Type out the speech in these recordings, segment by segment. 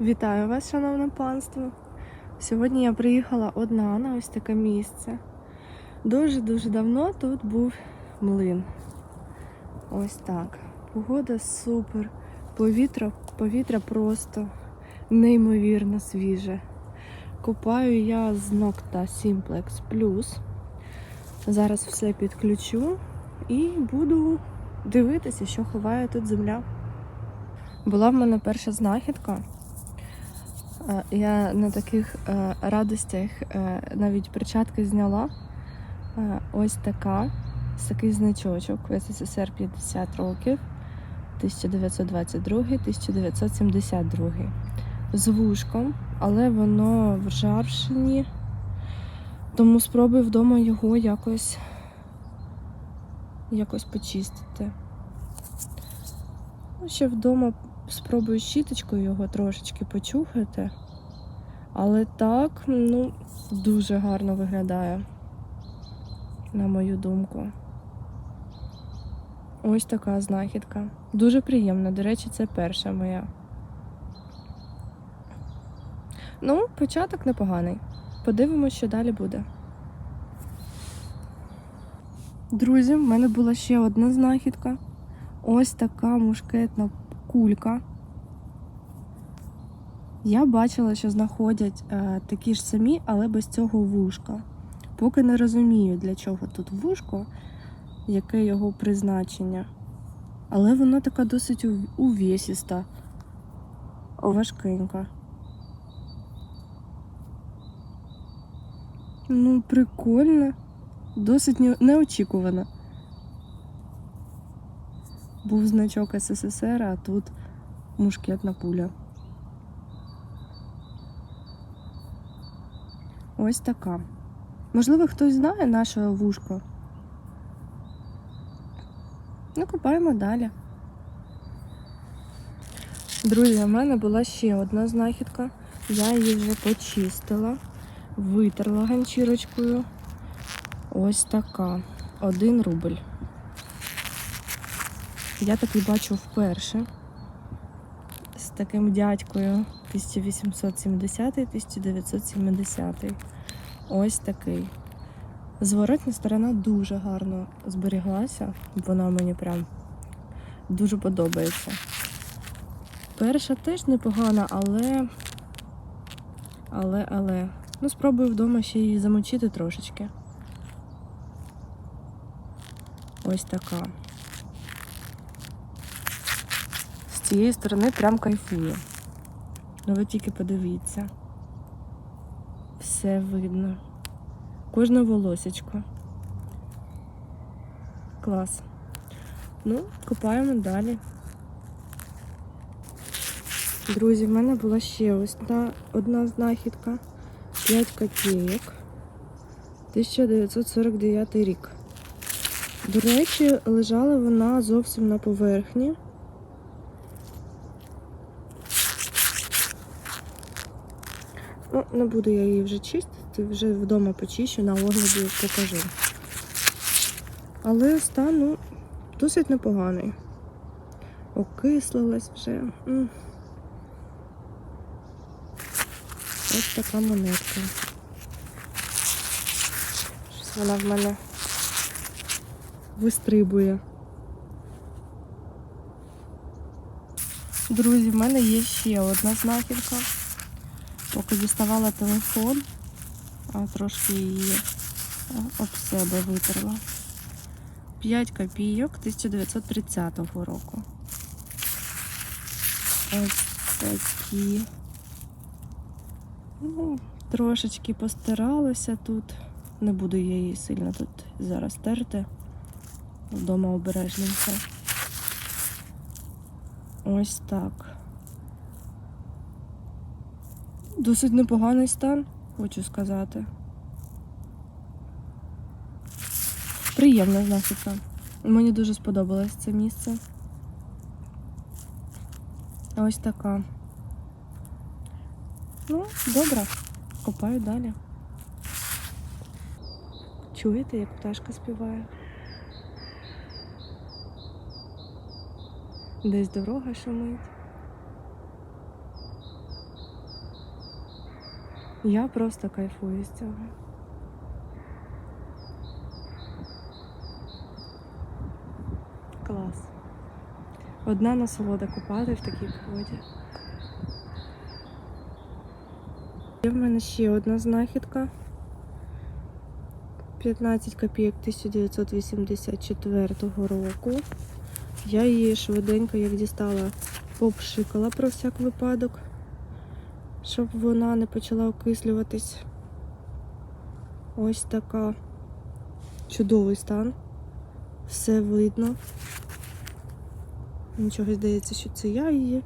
Вітаю вас, шановне панство. Сьогодні я приїхала одна на ось таке місце. Дуже-дуже давно тут був млин. Ось так. Погода супер. Повітря, повітря просто неймовірно свіже. Купаю я з Nocta Simplex Plus. Зараз все підключу і буду дивитися, що ховає тут земля. Була в мене перша знахідка. Е, Я на таких е, радостях е, навіть перчатки зняла. Ось така, такий значочок в СССР 50 років, 1922-1972. З вушком, але воно в ржавчині, тому спробую вдома його якось, якось почистити. Ну, Ще вдома спробую щіточкою його трошечки почухати. Але так, ну, дуже гарно виглядає, на мою думку. Ось така знахідка. Дуже приємна. До речі, це перша моя. Ну, початок непоганий. Подивимось, що далі буде. Друзі, в мене була ще одна знахідка. Ось така мушкетна кулька. Я бачила, що знаходять е, такі ж самі, але без цього вушка. Поки не розумію, для чого тут вушко, яке його призначення. Але вона така досить ув- увесіста, важкенька. Ну, прикольно. Досить не- неочікувано. Був значок СССР, а тут мушкетна пуля. Ось така. Можливо, хтось знає наше вушко. Ну, копаємо далі. Друзі, у мене була ще одна знахідка. Я її вже почистила, витерла ганчірочкою. Ось така. Один рубль. Я такий бачу вперше. З таким дядькою 1870-1970. Ось такий. Зворотня сторона дуже гарно зберіглася. Вона мені прям дуже подобається. Перша теж непогана, але. Але, але. Ну, спробую вдома ще її замочити трошечки. Ось така. З цієї сторони прям кайфую. Ну ви тільки подивіться. Все видно. Кожне волосечко. Клас. Ну, копаємо далі. Друзі, в мене була ще ось одна, одна знахідка. 5 копійок. 1949 рік. До речі, лежала вона зовсім на поверхні. Ну, не буду я її вже чистити, вже вдома почищу, на огляді покажу. Але стан, ну, досить непоганий. Окислилась вже. Ось така монетка. Щось вона в мене вистрибує. Друзі, в мене є ще одна знахідка. Поки діставала телефон, трошки її об себе витерла. 5 копійок 1930 року. Ось такі. Ну, трошечки постаралася тут. Не буду я її сильно тут зараз терти. Вдома обережненько. Ось так. Досить непоганий стан, хочу сказати. Приємна знахідка. Мені дуже сподобалось це місце. Ось така. Ну, добре, копаю далі. Чуєте, як пташка співає? Десь дорога шумить. Я просто кайфую з цього. Клас. Одна насолода купати в такій воді. Є в мене ще одна знахідка. 15 копійок 1984 року. Я її швиденько, як дістала, попшикала про всяк випадок, щоб вона не почала окислюватись. Ось така чудовий стан. Все видно. Нічого здається, що це я її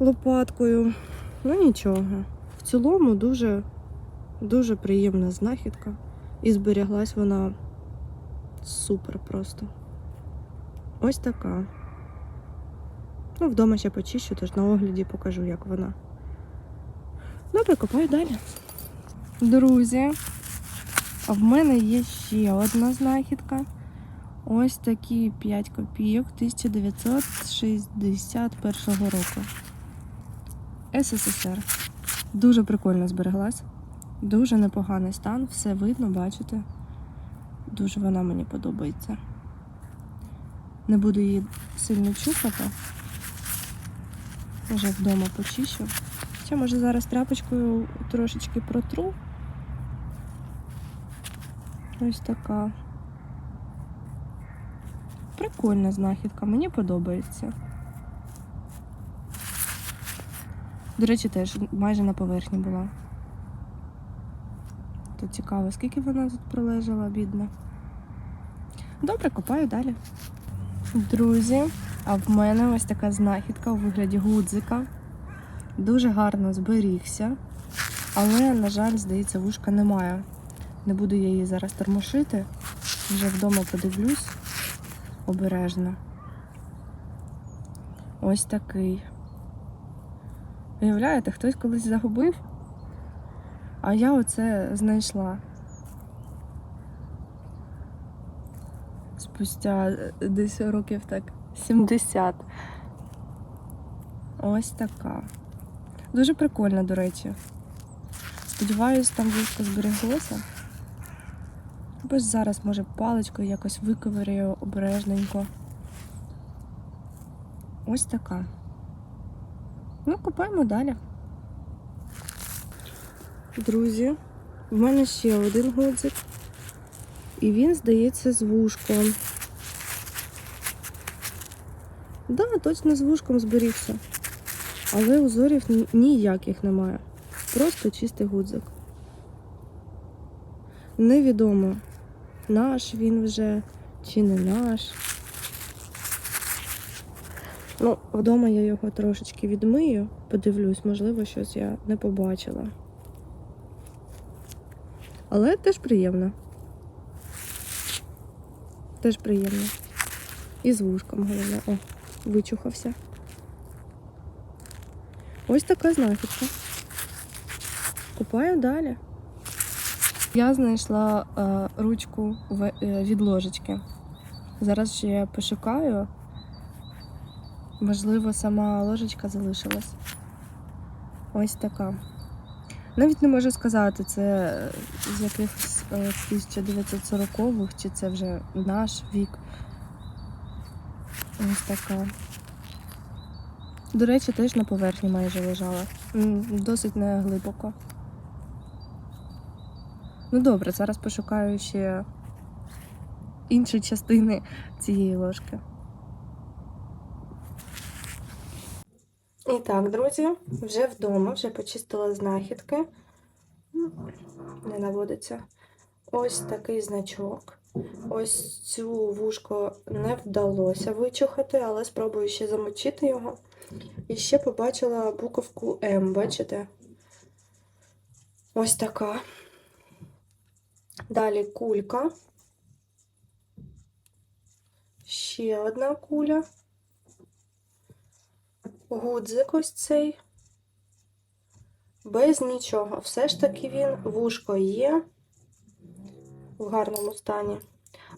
лопаткою. Ну нічого. В цілому дуже, дуже приємна знахідка. І зберіглась вона супер просто. Ось така. Ну, вдома ще почищу, тож на огляді покажу, як вона. Добре, копаю далі. Друзі, а в мене є ще одна знахідка. Ось такі 5 копійок 1961 року. СССР. Дуже прикольно збереглась. Дуже непоганий стан, все видно, бачите. Дуже вона мені подобається. Не буду її сильно чухати. Вже вдома почищу. Ще може зараз тряпочкою трошечки протру. Ось така. Прикольна знахідка, мені подобається. До речі, теж майже на поверхні була. То цікаво, скільки вона тут пролежала, бідна. Добре, копаю далі. Друзі, а в мене ось така знахідка у вигляді гудзика. Дуже гарно зберігся. Але, на жаль, здається, вушка немає. Не буду я її зараз тормошити. Вже вдома подивлюсь обережно. Ось такий. Уявляєте, хтось колись загубив, а я оце знайшла. Спустя десь років так 70. Ось така. Дуже прикольна, до речі. Сподіваюсь, там вушко збереглося. Або ж зараз, може, паличкою якось виковирюю обережненько. Ось така. Ну, купаємо далі. Друзі, в мене ще один гудзик. І він, здається, з вушком. Да, точно з вушком зберігся. Але узорів ніяких немає. Просто чистий гудзик. Невідомо, наш він вже чи не наш. Ну, вдома я його трошечки відмию, подивлюсь, можливо, щось я не побачила. Але теж приємно. Теж приємно. І з вушком головне. О, вичухався. Ось така знахідка. Купаю далі. Я знайшла е, ручку в, е, від ложечки. Зараз ще я пошукаю. Можливо, сама ложечка залишилась. Ось така. Навіть не можу сказати, це е, з якихось е, 1940-х, чи це вже наш вік. Ось така. До речі, теж на поверхні майже лежала. Досить не глибоко. Ну добре, зараз пошукаю ще інші частини цієї ложки. І так, друзі, вже вдома, вже почистила знахідки. Не наводиться. Ось такий значок. Ось цю вушко не вдалося вичухати, але спробую ще замочити його. І ще побачила буковку М, бачите? Ось така. Далі кулька. Ще одна куля. Гудзик ось цей. Без нічого. Все ж таки він вушко є в гарному стані.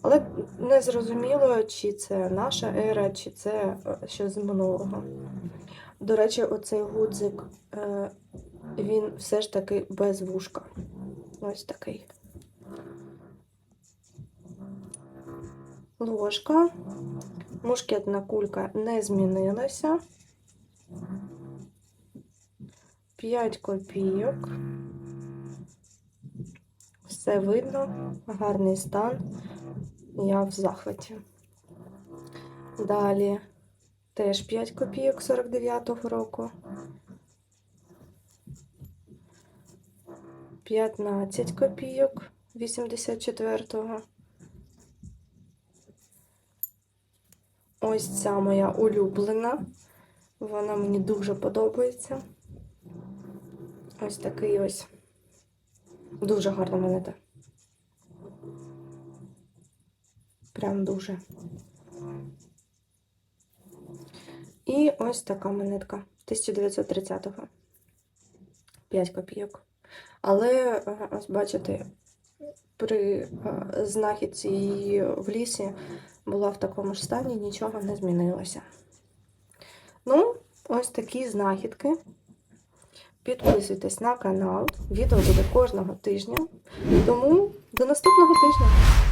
Але не зрозуміло, чи це наша ера, чи це е, щось з минулого. До речі, оцей гудзик е, він все ж таки без вушка. Ось такий. Ложка. Мушкетна кулька не змінилася. 5 копійок. Все видно, гарний стан. Я в захваті. Далі теж 5 копійок 49-го року. 15 копійок 84-го. Ось ця моя улюблена. Вона мені дуже подобається. Ось такий ось. Дуже гарна монета. Прям дуже. І ось така монетка 1930-го. 5 копійок. Але, е, ось бачите, при е, знахідці її в лісі була в такому ж стані, нічого не змінилося. Ну, ось такі знахідки. Підписуйтесь на канал. Відео буде кожного тижня. Тому до наступного тижня!